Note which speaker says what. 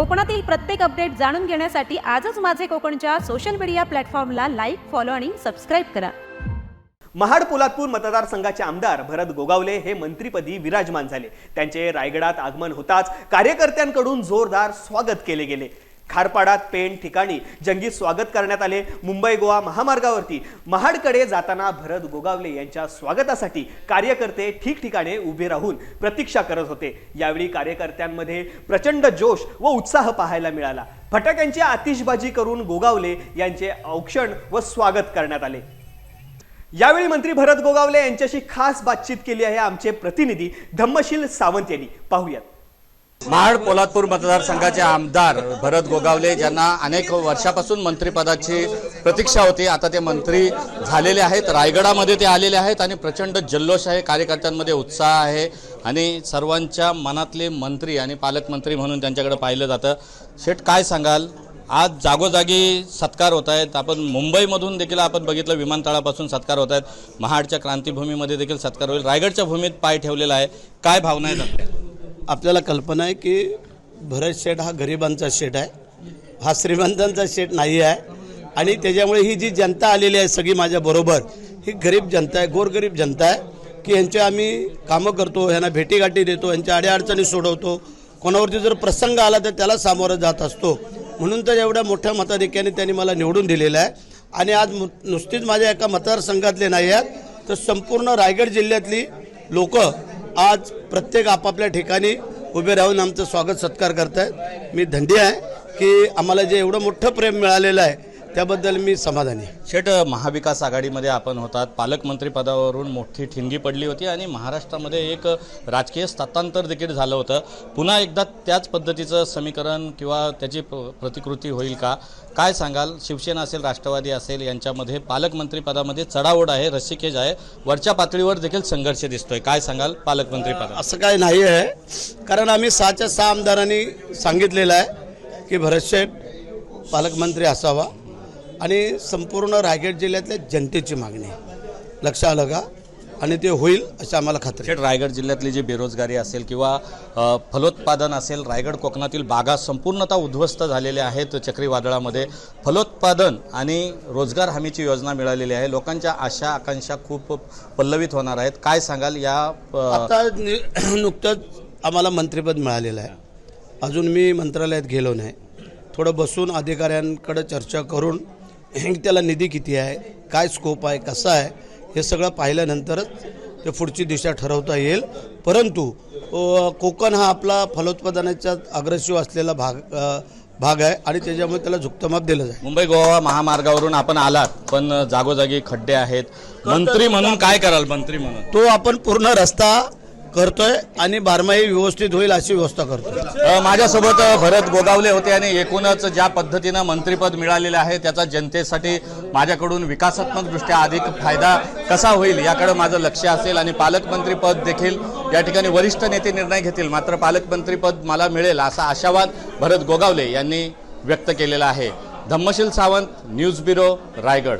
Speaker 1: कोकणातील प्रत्येक अपडेट जाणून घेण्यासाठी आजच माझे कोकणच्या सोशल मीडिया प्लॅटफॉर्मला लाईक फॉलो आणि सबस्क्राईब करा.
Speaker 2: महाड पोलादपूर मतदारसंघाचे आमदार भरत गोगावले हे मंत्रीपदी विराजमान झाले. त्यांचे रायगडात आगमन होताच कार्यकर्त्यांकडून जोरदार स्वागत केले गेले. खारपाडात पेण ठिकाणी. जंगी स्वागत करण्यात आले. मुंबई गोवा महामार्गावरती. महाडकडे जाताना भरत गोगावले यांच्या स्वागतासाठी कार्यकर्ते ठिकठिकाणे उभे राहून प्रतीक्षा करत होते. यावेळी कार्यकर्त्यांमध्ये प्रचंड जोश व उत्साह पाहायला मिळाला. फटाक्यांची आतिषबाजी करून गोगावले यांचे औक्षण व स्वागत करण्यात आले. यावेळी मंत्री भरत गोगावले यांच्याशी खास बातचीत केली आहे आमचे प्रतिनिधी धम्मशील सावंत यांनी. पाहूयात.
Speaker 3: महाड पोलादपूर मतदारसंघाचे आमदार भरत गोगावले ज्यांना अनेक वर्षापासून मंत्रिपदाची प्रतीक्षा होती. आता ते मंत्री झालेले आहेत. रायगडामध्ये ते आलेले आहेत आणि प्रचंड जल्लोष आहे. कार्यकर्त्यांमध्ये उत्साह आहे आणि सर्वांच्या मनातले मंत्री आणि पालकमंत्री म्हणून त्यांच्याकडे पाहिलं जातं. शेठ काय सांगाल? आज जागोजागी सत्कार होत आहेत. आपण मुंबईमधून देखील आपण बघितलं विमानतळापासून सत्कार होत आहेत. महाडच्या क्रांतीभूमीमध्ये देखील सत्कार होईल. रायगडच्या भूमीत पाय ठेवलेला आहे. काय भावना आहेत आपल्या
Speaker 4: आपल्याला कल्पना आहे की भरत शेठ हा गरिबांचा शेठ आहे. हा श्रीमंतांचा शेठ नाही आहे. आणि त्याच्यामुळे ही जी जनता आलेली आहे सगळी माझ्या बरोबर ही गरीब जनता आहे गोरगरीब जनता आहे की यांचे आम्ही कामं करतो यांना भेटीगाठी देतो यांच्या अडीअडचणी सोडवतो. कोणावरती जर प्रसंग आला तर त्याला सामोरं जात असतो. म्हणून तर एवढ्या मोठ्या मताधिक्याने त्यांनी मला निवडून दिलेलं आहे. आणि आज नुसतीच माझ्या एका मतदारसंघातले नाही आहेत तर संपूर्ण रायगड जिल्ह्यातली लोक आज प्रत्येक आपापल्या ठिकाणी उभे राहून आमचं स्वागत सत्कार करत आहेत मी धंडी आहे की आम्हाला जे एवढं मोठं प्रेम मिळालेलं आहे त्याबद्दल मी समाधानी
Speaker 3: शेठ महाविकास आघाडीमध्ये आपण होतात. पालकमंत्री पदावरून मोठी ठिणगी पडली होती आणि महाराष्ट्रामध्ये एक राजकीय सत्तांतर देखील झालं होतं. पुन्हा एकदा त्याच पद्धतीचं समीकरण किंवा त्याची प्रतिकृती होईल का? काय सांगाल? शिवसेना असेल राष्ट्रवादी असेल यांच्यामध्ये पालकमंत्री पदामध्ये चढाओढ आहे रस्सीखेज आहे. वरच्या पातळीवर देखील संघर्ष दिसतोय. काय सांगाल पालकमंत्री पदा
Speaker 4: असं काय नाही आहे. कारण आम्ही सहाच्या सहा आमदारांनी सांगितलेलं आहे की भरत शेठ पालकमंत्री असावा. आणि संपूर्ण रायगड जिल्ह्यातल्या जनतेची मागणी. लक्ष आलं का? आणि ते होईल अशी आम्हाला खात्री
Speaker 3: रायगड जिल्ह्यातली जी बेरोजगारी असेल किंवा फलोत्पादन असेल रायगड कोकणातील बागा संपूर्णतः उद्ध्वस्त झालेल्या आहेत चक्रीवादळामध्ये. फलोत्पादन आणि रोजगार हमीची योजना मिळालेली आहे. लोकांच्या आशा आकांक्षा खूप पल्लवित होणार आहेत. काय सांगाल या
Speaker 4: आता नुकतंच आम्हाला मंत्रिपद मिळालेलं आहे. अजून मी मंत्रालयात गेलो नाही. थोडं बसून अधिकाऱ्यांकडे चर्चा करून त्याला निधी किती आहे काय स्कोप आहे कसा आहे हे सगळं पाहिल्यानंतरच ते पुढची दिशा ठरवता येईल. परंतु कोकण हा आपला फलोत्पादनाचा अग्रेसिव्ह असलेला भाग भाग आहे आणि त्याच्यामुळे त्याला झुकतं दिलं जाईल.
Speaker 3: मुंबई गोवा महामार्गावरून आपण आलात पण जागोजागी खड्डे आहेत. मंत्री म्हणून काय कराल मंत्री म्हणून?
Speaker 4: तो आपण पूर्ण रस्ता करतोय आणि बारमाही व्यवस्थित होईल अशी व्यवस्था
Speaker 3: करतो माझ्यासोबत भरत गोगावले होते आणि एकूणच ज्या पद्धतीनं मंत्रीपद मिळालेलं आहे त्याचा जनतेसाठी माझ्याकडून विकासात्मक दृष्ट्या अधिक फायदा कसा होईल याकडे माझं लक्ष असेल आणि पालकमंत्रीपद देखील या ठिकाणी वरिष्ठ नेते निर्णय घेतील मात्र पालकमंत्रीपद मला मिळेल असा आशावाद भरत गोगावले यांनी व्यक्त केलेला आहे. Dhammashil Sawant news bureau Raigad.